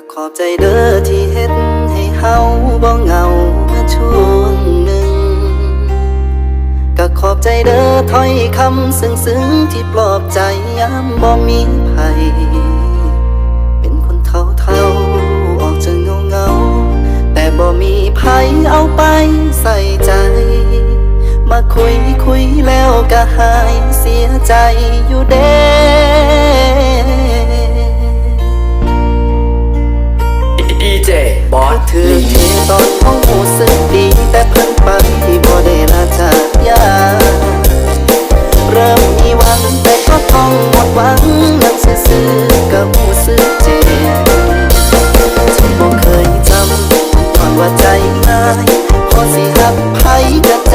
ก็ขอบใจเด้อที่เฮ็ดให้เฮาบ่เหงาเมื่อช่วงหนึ่ง ก็ขอบใจเด้อถ้อยคำซึ้งๆที่ปลอบใจยามบ่มีภัย เป็นคนเท่าเท่าออกจะเงาเงา แต่บ่มีภัยเอาไปใส่ใจ มาคุยคุยแล้วก็หายเสียใจอยู่เด้ ยเทตอนห้องหูสึกดีแต่เพิ่งไปที่บ่ได้ราจากยา เริ่มมีหวังแต่ก็ต้องหมดหวังนั่ซื้อกับหูสึกเจ็บที่บ่เคยจำตอนว่าใจง่ายพอสิหักไผกัน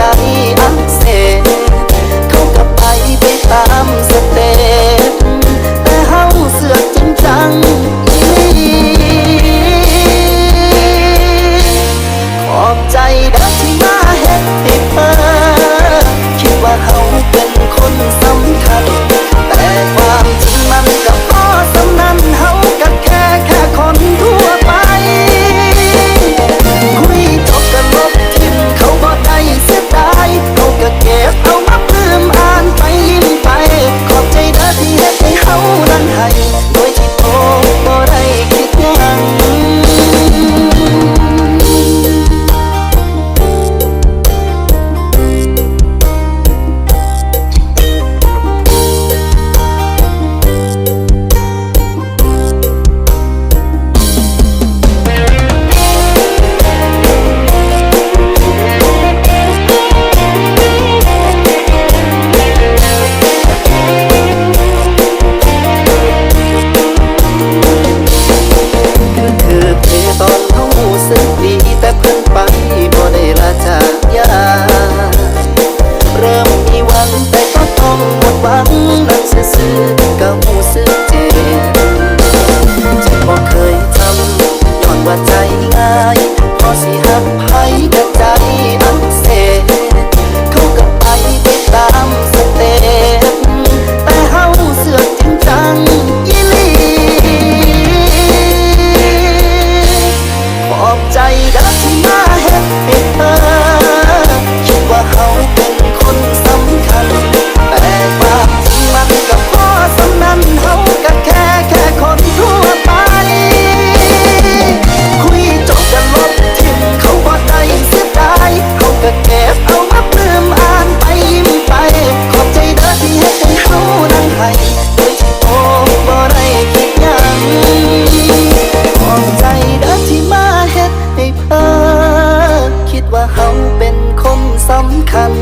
เขาเป็นคนสำคัญ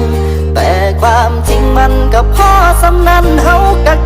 แต่ความจริงมันกับพ่อสำนันเฮากับ